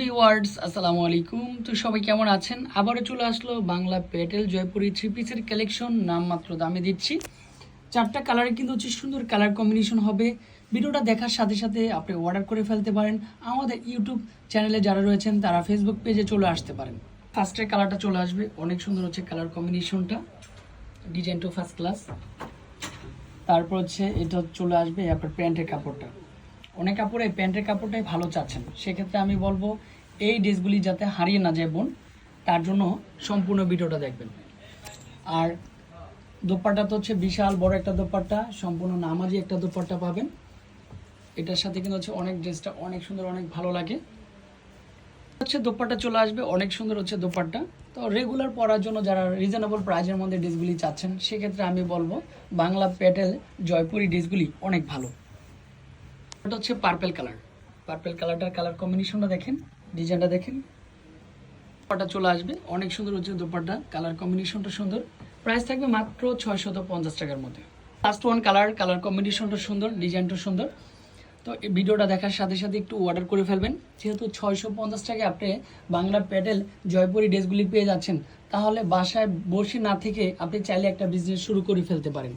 Viewers আসসালামু আলাইকুম। তো সবাই কেমন আছেন? আবারও চলে আসলো বাংলা পেটেল জয়পুরি থ্রি পিসের কালেকশন নাম মাত্র দামে দিচ্ছি। চারটা কালারে কিন্তু হচ্ছে সুন্দর কালার কম্বিনেশন হবে। ভিডিওটা দেখার সাথে সাথে আপনি অর্ডার করে ফেলতে পারেন। আমাদের ইউটিউব চ্যানেলে যারা রয়েছেন, তারা ফেসবুক পেজে চলে আসতে পারেন। ফার্স্টের কালারটা চলে আসবে। অনেক সুন্দর হচ্ছে কালার কম্বিনেশনটা ডিজাইনটাও ফার্স্ট ক্লাস তারপর হচ্ছে এটা চলে আসবে আপনার প্যান্টের কাপড়টা। অনেক কাপড়ে, প্যান্টের কাপড়টাই ভালো চাচ্ছেন। সেক্ষেত্রে আমি বলব, এই ড্রেসগুলি যাতে হারিয়ে না যায় বোন, তার জন্য সম্পূর্ণ ভিডিওটা দেখবেন। আর দোপাট্টা তো হচ্ছে বিশাল বড় একটা দোপাট্টা, সম্পূর্ণ নামাজি একটা দোপাট্টা পাবেন। এটার সাথে কিন্তু হচ্ছে অনেক ড্রেসটা অনেক সুন্দর, অনেক ভালো লাগে। হচ্ছে দোপাট্টা চলে আসবে, অনেক সুন্দর হচ্ছে দোপাট্টা। তো রেগুলার পরার জন্য যারা রিজনেবল প্রাইজের মধ্যে ড্রেসগুলি চাচ্ছেন, সেক্ষেত্রে আমি বলব, বাংলা প্যাটেল জয়পুরি ড্রেসগুলি অনেক ভালো। এটা হচ্ছে পার্পেল কালার পার্পেল কালারটার কালার কম্বিনেশনটা দেখেন ডিজাইনটা দেখেন। দোপাট্টা চলে আসবে, অনেক সুন্দর হচ্ছে দোপাট্টা কালার কম্বিনেশনটা সুন্দর। প্রাইস থাকবে মাত্র ছয়শত পঞ্চাশ টাকার মধ্যে। ফার্স্ট ওয়ান কালার কালার কম্বিনেশনটা সুন্দর ডিজাইনটা সুন্দর। তো এই ভিডিওটা দেখার সাথে সাথে একটু অর্ডার করে ফেলবেন। যেহেতু ছয়শো পঞ্চাশ টাকায় আপনি বাংলা প্যাডেল জয়পুরি ড্রেসগুলি পেয়ে যাচ্ছেন, তাহলে বাসায় বসে না থেকে আপনি চাইলে একটা বিজনেস শুরু করে ফেলতে পারেন।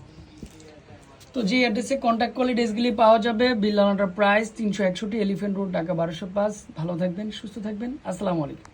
তো যে অ্যাড্রেসে কন্ট্যাক্ট করলে ড্রেসগুলি পাওয়া যাবে। বিল্লানাটার প্রাইস তিনশো একষট্টি এলিফেন্ট রোড ঢাকা বারোশো পাঁচ। ভালো থাকবেন, সুস্থ থাকবেন। আসসালামু আলাইকুম।